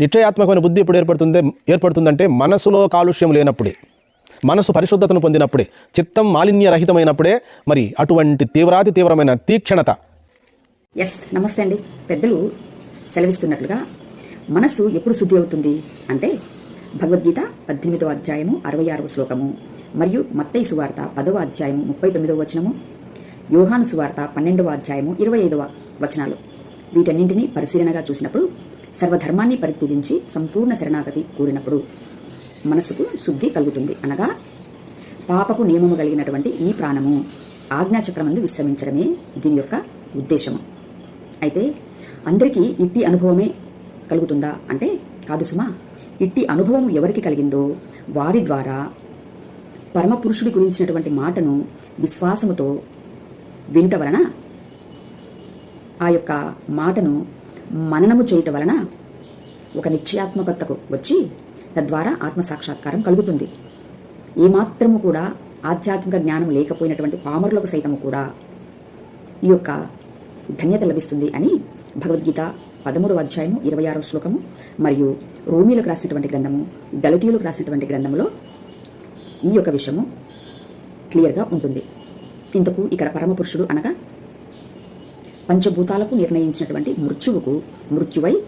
నిశ్చయాత్మకమైన బుద్ధి ఎప్పుడు ఏర్పడుతుంది ఏర్పడుతుందంటే మనసులో కాలుష్యం లేనప్పుడే. మనసు పరిశుద్ధతను పొందినప్పుడే చిత్తం మాలిన్యరహితమైనప్పుడే మరి అటువంటి తీవ్రాతి తీవ్రమైన తీక్షణత. ఎస్ నమస్తే అండి. పెద్దలు సెలవిస్తున్నట్లుగా మనస్సు ఎప్పుడు శుద్ధి అవుతుంది అంటే భగవద్గీత పద్దెనిమిదో అధ్యాయము అరవై ఆరవ శ్లోకము మరియు మత్తై సువార్త పదవ అధ్యాయము ముప్పై తొమ్మిదవ వచనము యోహాను సువార్త పన్నెండవ అధ్యాయము ఇరవై ఐదవ వచనాలు. వీటన్నింటినీ పరిశీలనగా చూసినప్పుడు సర్వధర్మాన్ని పరిత్యజించి సంపూర్ణ శరణాగతి కూరినప్పుడు మనస్సుకు శుద్ధి కలుగుతుంది అనగా పాపపు నియమము కలిగినటువంటి ఈ ప్రాణము ఆజ్ఞాచక్రమందు విశ్రమించడమే దీని యొక్క ఉద్దేశము. అయితే అందరికీ ఇట్టి అనుభవమే కలుగుతుందా? అంటే కాదు సుమా ఇట్టి అనుభవం ఎవరికి కలిగిందో వారి ద్వారా పరమపురుషుడి గురించినటువంటి మాటను విశ్వాసముతో వినుట వలన ఆ యొక్క మాటను మననము చేయుట వలన ఒక నిశ్చయాత్మకతకు వచ్చి తద్వారా ఆత్మసాక్షాత్కారం కలుగుతుంది. ఏమాత్రము కూడా ఆధ్యాత్మిక జ్ఞానం లేకపోయినటువంటి పామరులకు సైతము కూడా ఈ యొక్క ధన్యత లభిస్తుంది అని భగవద్గీత పదమూడవ అధ్యాయము ఇరవై ఆరవ శ్లోకము మరియు రోమిలకు రాసినటువంటి గ్రంథము దళితీయులకు రాసినటువంటి గ్రంథంలో ఈ యొక్క విషయము క్లియర్గా ఉంటుంది. ఇంతకు ఇక్కడ పరమపురుషుడు అనగా పంచభూతాలకు నిర్ణయించినటువంటి మృత్యువుకు మృత్యువై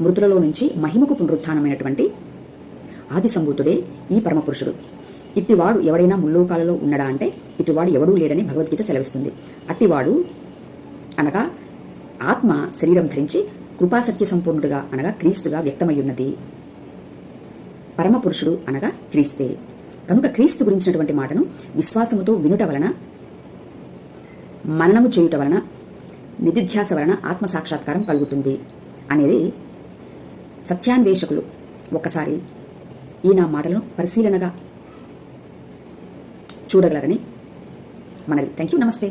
మృతులలో నుంచి మహిమకు పునరుత్థానమైనటువంటి ఆది సంభూతుడే ఈ పరమపురుషుడు. ఇట్టివాడు ఎవడైనా ముల్లోకాలలో ఉన్నడా అంటే ఇటువాడు ఎవడూ లేడని భగవద్గీత సెలవిస్తుంది. అట్టివాడు అనగా ఆత్మ శరీరం ధరించి కృపాసత్య సంపూర్ణుడుగా అనగా క్రీస్తుగా వ్యక్తమయ్యున్నది. పరమపురుషుడు అనగా క్రీస్తే. కనుక క్రీస్తు గురించినటువంటి మాటను విశ్వాసముతో వినుట వలన మననము చేయుట వలన నిధిధ్యాస వలన ఆత్మ సాక్షాత్కారం కలుగుతుంది అనేది సత్యాన్వేషకులు ఒక్కసారి ఈ నా మాటలను పరిశీలనగా చూడగలరని మనవి. థ్యాంక్ యూ నమస్తే